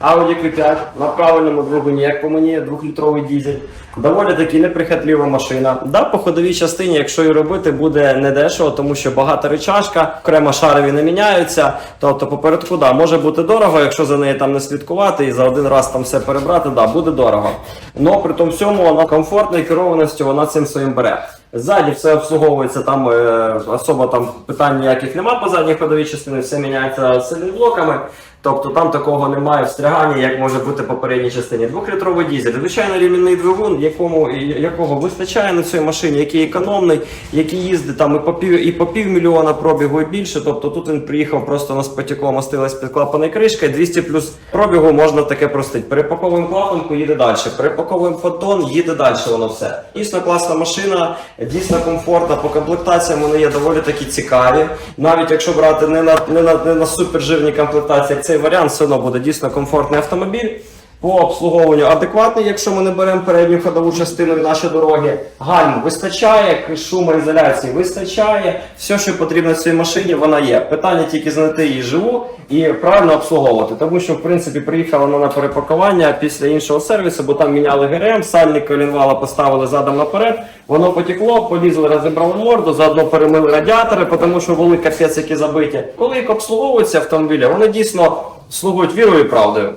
Audi Q5 на правильному двигуні, як по мені, двохлітровий дізель. Доволі таки неприхотлива машина. Да, по ходовій частині, якщо і робити, буде недешево, тому що багата речашка, окремо шарові не міняються. Тобто попередку, да, може бути дорого, якщо за нею там не слідкувати і за один раз там все перебрати, да, буде дорого. Но при тому всьому вона комфортна і керованістю вона цим своїм бере. Ззаді все обслуговується, там е, особо там питань ніяких нема по задній ходовій частині, все міняється силінблоками. Тобто там такого немає встрягання, як може бути в попередній частині. Двохлітровий дізель, звичайно, рівненний двигун, якому, якого вистачає на цій машині, який економний, який їздить там і по пів і по півмільйона пробігу і більше. Тобто тут він приїхав просто на спотікло, мастилась під клапаною кришкою, 200 плюс пробігу можна таке простити. Перепаковуємо клапанку, їде далі. Перепаковуємо фотон, їде далі воно все. Дійсно класна машина, дійсно комфортна. По комплектаціям вони є доволі такі цікаві. Навіть якщо брати не на не на, не на супержирні комплектації, цей варіант, все одно буде дійсно комфортний автомобіль. По обслуговуванню адекватний, якщо ми не беремо передню ходову частину і наші дороги. Гальм вистачає, шумоізоляції вистачає. Все, що потрібно цій машині, вона є. Питання тільки знайти її живу і правильно обслуговувати. Тому що, в принципі, приїхала вона на перепакування після іншого сервісу, бо там міняли ГРМ, сальник колінвала поставили задом наперед. Воно потекло, полізли, розібрали морду, заодно перемили радіатори, тому що були капець, які забиті. Коли їх обслуговуються автомобілі, вони дійсно слугують вірою і правдою.